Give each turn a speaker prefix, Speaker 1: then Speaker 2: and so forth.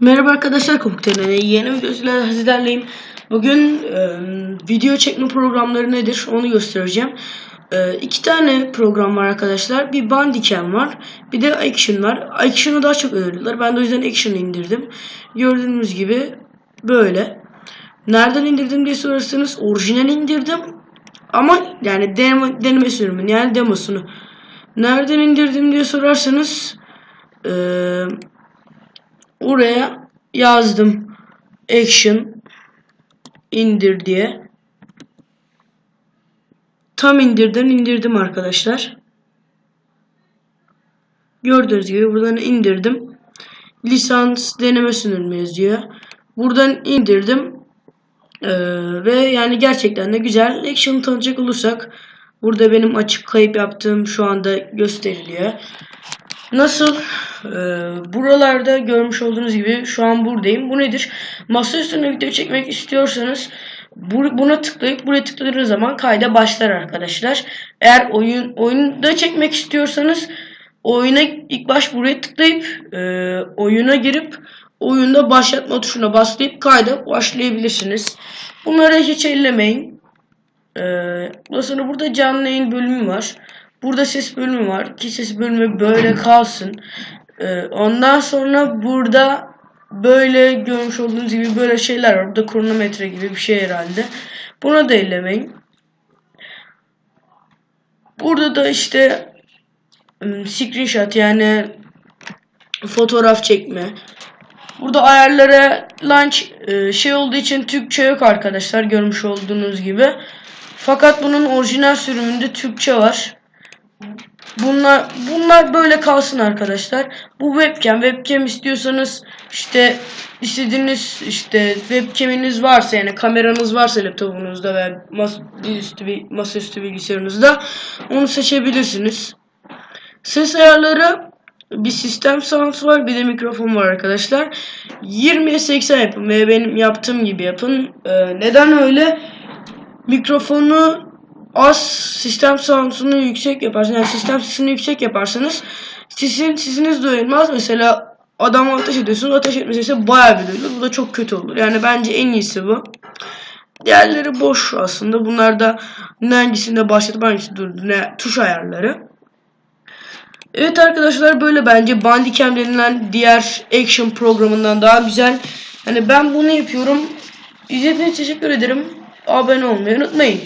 Speaker 1: Merhaba arkadaşlar Komutanı yeni videosuyla sizlerleyim. Bugün e, video çekme programları nedir onu göstereceğim. E, iki tane program var arkadaşlar. Bir Bandicam var. Bir de Action var. Action'ı daha çok öneriyorlar. Ben de o yüzden Action'ı indirdim. Gördüğünüz gibi böyle. Nereden indirdim diye sorarsanız orijinal indirdim. Ama yani deneme, deneme sürümünü yani demosunu. Nereden indirdim diye sorarsanız eee oraya yazdım. Action indir diye. Tam indirden indirdim arkadaşlar. Gördüğünüz gibi buradan indirdim. Lisans deneme sunulmu yazıyor. Buradan indirdim. Ee, ve yani gerçekten de güzel. Action tanıcak olursak burada benim açık kayıp yaptığım şu anda gösteriliyor Nasıl? Ee, buralarda görmüş olduğunuz gibi şu an buradayım. Bu nedir? Masa üstünde video çekmek istiyorsanız bu, buna tıklayıp buraya tıkladığınız zaman kayda başlar arkadaşlar. Eğer oyun oyunda çekmek istiyorsanız oyuna ilk baş buraya tıklayıp e, oyuna girip oyunda başlatma tuşuna baslayıp kayda başlayabilirsiniz. Bunları hiç ellemeyin. Ee, burada canlı yayın bölümü var. Burada ses bölümü var ki ses bölümü böyle kalsın. Ee, ondan sonra burada böyle görmüş olduğunuz gibi böyle şeyler var. Burada kronometre gibi bir şey herhalde. Buna da ellemeyin. Burada da işte screenshot yani fotoğraf çekme. Burada ayarlara launch e, şey olduğu için Türkçe yok arkadaşlar görmüş olduğunuz gibi. Fakat bunun orijinal sürümünde Türkçe var. Bunlar bunlar böyle kalsın arkadaşlar. Bu webcam webcam istiyorsanız işte istediğiniz işte webcam'iniz varsa yani kameranız varsa laptopunuzda ve masaüstü masaüstü bilgisayarınızda onu seçebilirsiniz. Ses ayarları bir sistem sound var bir de mikrofon var arkadaşlar. 20'ye 80 yapın ve benim yaptığım gibi yapın. Ee, neden öyle? Mikrofonu az sistem sound'unu yüksek yaparsanız yani sistem sesini yüksek yaparsanız sizin sesiniz duyulmaz. Mesela adam ateş ediyorsunuz ateş etme sesi bayağı bir duyulur. Bu da çok kötü olur. Yani bence en iyisi bu. Diğerleri boş aslında. Bunlar da hangisinde başlatıp hangisi durdu ne tuş ayarları. Evet arkadaşlar böyle bence Bandicam denilen diğer action programından daha güzel. Hani ben bunu yapıyorum. İzlediğiniz için teşekkür ederim. Abone olmayı unutmayın.